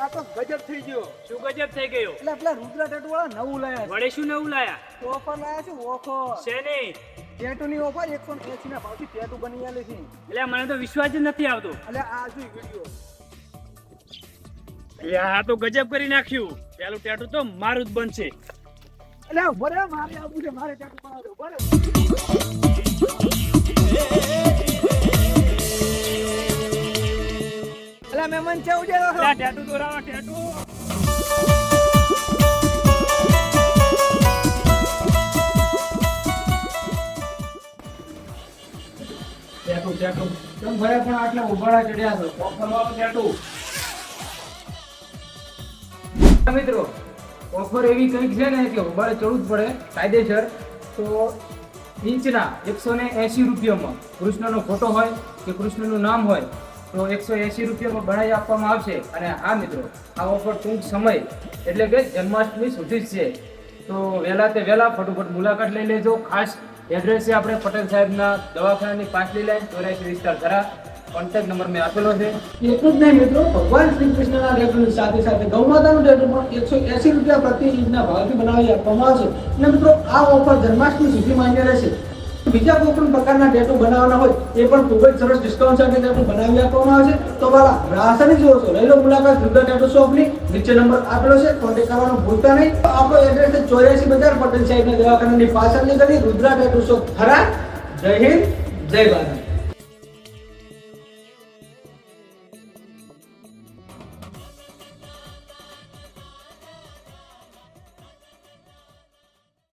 આ તો ગજબ થઈ ગયો. શું ગજબ થઈ ગયો? એટલે પેલા રુદ્ર ટેટુ વાળા નવું લાયા વડે શું નવું લાયા? છે ઓફર લાયા છે ઓફર શેને ટેટુ ની ઓફર એકસો એસી ના ભાવથી ટેટુ બની ગયા છે. એટલે મને તો વિશ્વાસ જ નથી આવતો. એટલે આ જોઈ વીડિયો આ તો ગજબ કરી નાખ્યું. પેલું ટેટુ તો મારું જ બનશે. એટલે ઊભો મારે આવું છે મારે ટેટુ બનાવજો ઊભો મહેમાન છે ઉજે ટેટુ દોરાવા ટેટુ. ટેટુ ટેટુ તમે ભલે પણ આટલા ઉભાડા ચડ્યા છો? ઓફર વાળું ટેટુ. મિત્રો ઓફર એવી કંઈક છે ને કે ઉભાડે ચડવું જ પડે કાયદેસર. તો ઇંચના એકસો ને એંશી રૂપિયામાં કૃષ્ણનો ફોટો હોય કે કૃષ્ણનું નામ હોય તો એકસો એંશી રૂપિયામાં બનાવી આપવામાં આવશે. અને હા મિત્રો, આ ઓફર ટૂંક સમય એટલે કે જન્માષ્ટમી સુધી જ છે. તો વહેલા તે વહેલા ફટોફટ મુલાકાત લઈ લેજો. ખાસ એડ્રેસ છે આપણે પટેલ સાહેબના દવાખાનાની પાછલી લાઈન ચોર્યાસી વિસ્તાર ધરા. કોન્ટેક્ટ નંબર મેં આપેલો છે. એટલું જ નહીં મિત્રો, ભગવાન શ્રી કૃષ્ણના ટેટુની સાથે સાથે ગૌમાતાનું ટેટુ પણ એકસો એસી રૂપિયા પ્રતિ ઇંચના ભાવથી બનાવી આપવામાં આવશે. અને મિત્રો, આ ઓફર જન્માષ્ટમી સુધી માન્ય રહેશે. બીજા કોઈ પણ પ્રકારના ટેટુ બનાવવાના હોય, એ પણ ખૂબ જ સરસ ડિસ્કાઉન્ટ સાથે ટેટુ બનાવી આપવામાં આવશે તો વાળા રાસાની છો. લઈ મુલાકાત રુદ્ર ટેટુ શોપની. નીચે નંબર આપેલો છે કોન્ટેક્ટ કરવાનો ભૂલતા નહીં. આપણો એડ્રેસ છે ચોર્યાસી બજાર પટેલ સાહેબના દવાખાનાની પાછળની ગલી રુદ્રા ટેટુ શોપ ખરા જય હિન્દ, જય ભારત.